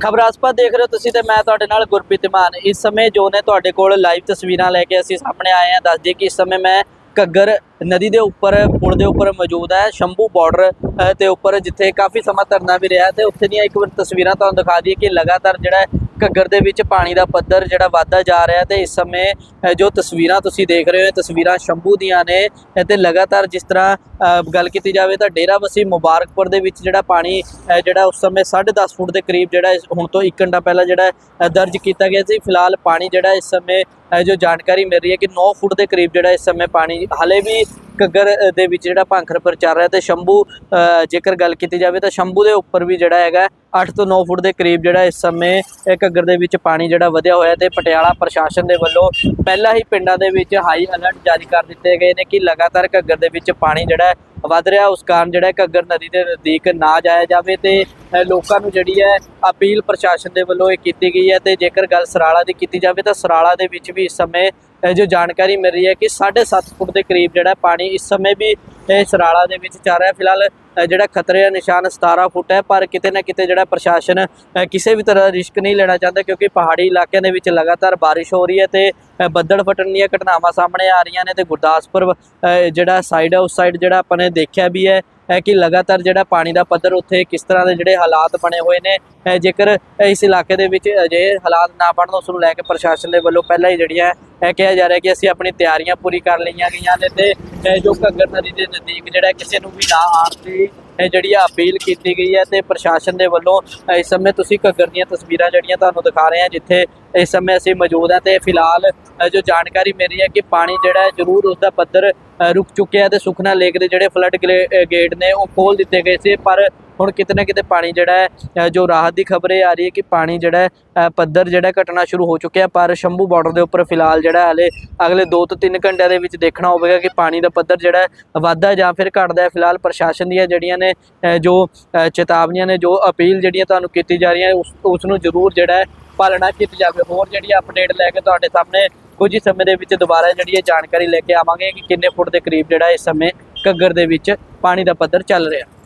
ਖਬਰਾਸਪਾ ਦੇਖ ਰਹੇ ਹੋ ਤੁਸੀਂ ਤੇ ਮੈਂ ਤੁਹਾਡੇ ਨਾਲ ਗੁਰਪ੍ਰੀਤ ਮਾਨ। ਇਸ ਸਮੇਂ ਜੋ ਨੇ ਤੁਹਾਡੇ ਕੋਲ ਲਾਈਵ ਤਸਵੀਰਾਂ ਲੈ ਕੇ ਅਸੀਂ ਸਾਹਮਣੇ ਆਏ ਹਾਂ। ਦੱਸ ਦਈਏ ਕਿ ਇਸ ਸਮੇਂ ਮੈਂ ਘੱਗਰ ਨਦੀ ਦੇ ਉੱਪਰ ਪੁਲ ਦੇ ਉੱਪਰ ਮੌਜੂਦ ਹੈ ਸ਼ੰਭੂ ਬਾਰਡਰ ਅ, ਤੇ ਉੱਪਰ ਜਿੱਥੇ ਕਾਫੀ ਸਮਾਂ ਧਰਨਾ ਵੀ ਰਿਹਾ ਤੇ ਉੱਥੇ ਦੀਆਂ ਇੱਕ ਵਾਰ ਤਸਵੀਰਾਂ ਤੁਹਾਨੂੰ ਦਿਖਾ ਦਈਏ ਕਿ ਲਗਾਤਾਰ ਜਿਹੜਾ ਘੱਗਰ ਦੇ ਵਿੱਚ ਪਾਣੀ ਦਾ ਪੱਧਰ ਜਿਹੜਾ ਵਧਦਾ ਜਾ ਰਿਹਾ ਤੇ ਇਸ ਸਮੇਂ ਜੋ ਤਸਵੀਰਾਂ ਤੁਸੀਂ ਦੇਖ ਰਹੇ ਹੋ ਤਸਵੀਰਾਂ ਸ਼ੰਭੂ ਦੀਆਂ ਨੇ ਅ, ਤੇ ਲਗਾਤਾਰ ਜਿਸ ਤਰ੍ਹਾਂ ਗੱਲ ਕੀਤੀ ਜਾਵੇ ਤਾਂ ਡੇਰਾ ਬਸੀ ਮੁਬਾਰਕਪੁਰ ਦੇ ਵਿੱਚ ਜਿਹੜਾ ਪਾਣੀ ਜਿਹੜਾ ਉਸ ਸਮੇਂ 10.5 ਫੁੱਟ ਦੇ ਕਰੀਬ ਜਿਹੜਾ ਹੁਣ ਤੋਂ 1 ਘੰਟਾ ਪਹਿਲਾਂ ਜਿਹੜਾ ਦਰਜ ਕੀਤਾ ਗਿਆ ਸੀ ਫਿਲਹਾਲ ਪਾਣੀ ਜਿਹੜਾ ਇਸ ਸਮੇਂ ਜੋ ਜਾਣਕਾਰੀ ਮਿਲ ਰਹੀ ਹੈ ਕਿ 9 ਫੁੱਟ ਦੇ ਕਰੀਬ ਜਿਹੜਾ ਇਸ ਸਮੇਂ ਪਾਣੀ ਹਲੇ ਵੀ ਘੱਗਰ ਦੇ ਵਿੱਚ ਜਿਹੜਾ ਭਾਂਖਰਪੁਰ ਚੱਲ ਰਿਹਾ ਤੇ ਸ਼ੰਭੂ ਅ, ਜੇਕਰ ਗੱਲ ਕੀਤੀ ਜਾਵੇ ਤਾਂ ਸ਼ੰਭੂ ਦੇ ਉੱਪਰ ਵੀ ਜਿਹੜਾ ਹੈਗਾ 8 ਤੋਂ 9 ਫੁੱਟ ਦੇ ਕਰੀਬ ਜਿਹੜਾ ਇਸ ਸਮੇਂ ਘੱਗਰ ਦੇ ਵਿੱਚ ਪਾਣੀ ਜਿਹੜਾ ਵਧਿਆ ਹੋਇਆ ਤੇ ਪਟਿਆਲਾ ਪ੍ਰਸ਼ਾਸਨ ਦੇ ਵੱਲੋਂ ਪਹਿਲਾਂ ਹੀ ਪਿੰਡਾਂ ਦੇ ਵਿੱਚ ਹਾਈ ਅਲਰਟ ਜਾਰੀ ਕਰ ਦਿੱਤੇ ਗਏ ਨੇ ਕਿ ਲਗਾਤਾਰ ਘੱਗਰ ਦੇ ਵਿੱਚ ਪਾਣੀ ਜਿਹੜਾ ਹੈ ਵੱਧ ਰਿਹਾ ਉਸ ਕਾਰਨ ਜਿਹੜਾ ਘੱਗਰ ਨਦੀ ਦੇ ਨਜ਼ਦੀਕ ਨਾ ਜਾਇਆ ਜਾਵੇ ਤੇ ਲੋਕਾਂ ਨੂੰ ਜਿਹੜੀ ਹੈ ਅਪੀਲ ਪ੍ਰਸ਼ਾਸਨ ਦੇ ਵੱਲੋਂ ਇਹ ਕੀਤੀ ਗਈ ਹੈ ਤੇ ਜੇਕਰ ਗੱਲ ਸਰਾਲਾ ਦੀ ਕੀਤੀ ਜਾਵੇ ਤਾਂ ਸਰਾਲਾ ਦੇ ਵਿੱਚ ਵੀ ਇਸ ਸਮੇਂ ਜੋ ਜਾਣਕਾਰੀ ਮਿਲ ਰਹੀ ਹੈ ਕਿ 7.5 ਫੁੱਟ ਦੇ ਕਰੀਬ ਜਿਹੜਾ ਪਾਣੀ ਇਸ ਸਮੇਂ ਵੀ ਇਹ ਸਰਾਲਾ ਦੇ ਵਿੱਚ ਚੱਲ ਰਿਹਾ ਫਿਲਹਾਲ ਜਿਹੜਾ ਖਤਰੇ ਦਾ ਨਿਸ਼ਾਨ 17 ਫੁੱਟ ਹੈ ਪਰ ਕਿਤੇ ਨਾ ਕਿਤੇ ਜਿਹੜਾ ਪ੍ਰਸ਼ਾਸਨ ਕਿਸੇ ਵੀ ਤਰ੍ਹਾਂ ਰਿਸਕ ਨਹੀਂ ਲੈਣਾ ਚਾਹੁੰਦਾ ਕਿਉਂਕਿ ਪਹਾੜੀ ਇਲਾਕਿਆਂ ਦੇ ਵਿੱਚ ਲਗਾਤਾਰ ਬਾਰਿਸ਼ ਹੋ ਰਹੀ ਹੈ ਤੇ ਅ, ਬੱਦਲ ਫਟਣ ਦੀਆਂ ਘਟਨਾਵਾਂ ਸਾਹਮਣੇ ਆ ਰਹੀਆਂ ਨੇ ਤੇ ਗੁਰਦਾਸਪੁਰ ਜਿਹੜਾ ਸਾਈਡ ਹੈ ਉਸ ਸਾਈਡ ਜਿਹੜਾ ਆਪਾਂ ਨੇ ਦੇਖਿਆ ਵੀ ਹੈ ਹੈ ਕਿ ਲਗਾਤਾਰ ਜਿਹੜਾ ਪਾਣੀ ਦਾ ਪੱਧਰ ਉੱਥੇ ਕਿਸ ਤਰ੍ਹਾਂ ਦੇ ਜਿਹੜੇ ਹਾਲਾਤ ਬਣੇ ਹੋਏ ਨੇ ਜੇਕਰ ਇਸ ਇਲਾਕੇ ਦੇ ਵਿੱਚ ਅਜੇ ਹਾਲਾਤ ਨਾ ਬਣਨ ਉਸ ਨੂੰ ਲੈ ਕੇ ਪ੍ਰਸ਼ਾਸਨ ਦੇ ਵੱਲੋਂ ਪਹਿਲਾਂ ਹੀ ਜਿਹੜੀਆਂ ਇਹ ਕਿਹਾ ਜਾ ਰਿਹਾ ਕਿ ਅਸੀਂ ਆਪਣੀ ਤਿਆਰੀਆਂ ਪੂਰੀ ਕਰ ਲਈਆਂ ਗਈਆਂ ਨੇ ਤੇ ਜੋ ਘੱਗਰ ਨਦੀ ਦੇ ਨਜ਼ਦੀਕ ਜਿਹੜਾ ਕਿਸੇ ਨੂੰ ਵੀ ਨਾ ਆਉਣ ਦੀ ਜਿਹੜੀ ਆ ਅਪੀਲ ਕੀਤੀ ਗਈ ਹੈ ਤੇ ਪ੍ਰਸ਼ਾਸਨ ਦੇ ਵੱਲੋਂ ਇਸ ਸਮੇਂ ਤੁਸੀਂ ਘੱਗਰ ਦੀਆਂ ਤਸਵੀਰਾਂ ਜਿਹੜੀਆਂ ਤੁਹਾਨੂੰ ਦਿਖਾ ਰਹੇ ਹਾਂ, ਜਿੱਥੇ ਇਸ ਸਮੇਂ ਅਸੀਂ ਮੌਜੂਦ ਹਾਂ ਤੇ ਫਿਲਹਾਲ ਜੋ ਜਾਣਕਾਰੀ ਮੇਰੀ ਹੈ ਕਿ ਪਾਣੀ ਜਿਹੜਾ ਹੈ ਜ਼ਰੂਰ ਉਸ ਦਾ ਪੱਧਰ ਰੁਕ ਚੁੱਕਿਆ ਹੈ ਤੇ ਸੁਖਨਾ ਲੇਕ ਦੇ ਜਿਹੜੇ ਫਲੱਡ ਗੇਟ ਨੇ ਉਹ ਖੋਲ ਦਿੱਤੇ ਗਏ ਸੀ, ਪਰ ਹੁਣ ਕਿਤੇ ਨਾ ਕਿਤੇ ਪਾਣੀ ਜਿਹੜਾ ਹੈ ਜੋ ਰਾਹਤ ਦੀ ਖਬਰ ਇਹ ਆ ਰਹੀ ਹੈ ਕਿ ਪਾਣੀ ਜਿਹੜਾ ਪੱਧਰ ਜਿਹੜਾ ਘਟਣਾ ਸ਼ੁਰੂ ਹੋ ਚੁੱਕਿਆ ਪਰ ਸ਼ੰਭੂ ਬਾਰਡਰ ਦੇ ਉੱਪਰ ਫਿਲਹਾਲ ਜਿਹੜਾ ਹਲੇ ਅਗਲੇ 2 ਤੋਂ 3 ਘੰਟਿਆਂ ਦੇ ਵਿੱਚ ਦੇਖਣਾ ਹੋਵੇਗਾ ਕਿ ਪਾਣੀ ਦਾ ਪੱਧਰ ਜਿਹੜਾ ਹੈ ਵੱਧਦਾ ਜਾਂ ਫਿਰ ਘਟਦਾ ਹੈ। ਫਿਲਹਾਲ ਪ੍ਰਸ਼ਾਸਨ ਦੀਆਂ ਜਿਹੜੀਆਂ ਨੇ ਜੋ ਚੇਤਾਵਨੀਆਂ ਨੇ, ਜੋ ਅਪੀਲ ਜਿਹੜੀਆਂ ਤੁਹਾਨੂੰ ਕੀਤੀ ਜਾ ਰਹੀਆਂ ਉਸ ਉਸ ਨੂੰ ਜ਼ਰੂਰ ਜਿਹੜਾ ਹੈ ਪਾਲਣਾ ਕੀਤੀ ਜਾਵੇ। ਹੋਰ ਜਿਹੜੀ ਅਪਡੇਟ ਲੈ ਕੇ ਤੁਹਾਡੇ ਸਾਹਮਣੇ ਕੁਝ ਹੀ ਸਮੇਂ ਦੇ ਵਿੱਚ ਦੁਬਾਰਾ ਜਿਹੜੀ ਇਹ ਜਾਣਕਾਰੀ ਲੈ ਕੇ ਆਵਾਂਗੇ ਕਿ ਕਿੰਨੇ ਫੁੱਟ ਦੇ ਕਰੀਬ ਜਿਹੜਾ ਇਸ ਸਮੇਂ ਘੱਗਰ ਦੇ ਵਿੱਚ ਪਾਣੀ ਦਾ ਪੱਧਰ ਚੱਲ ਰਿਹਾ।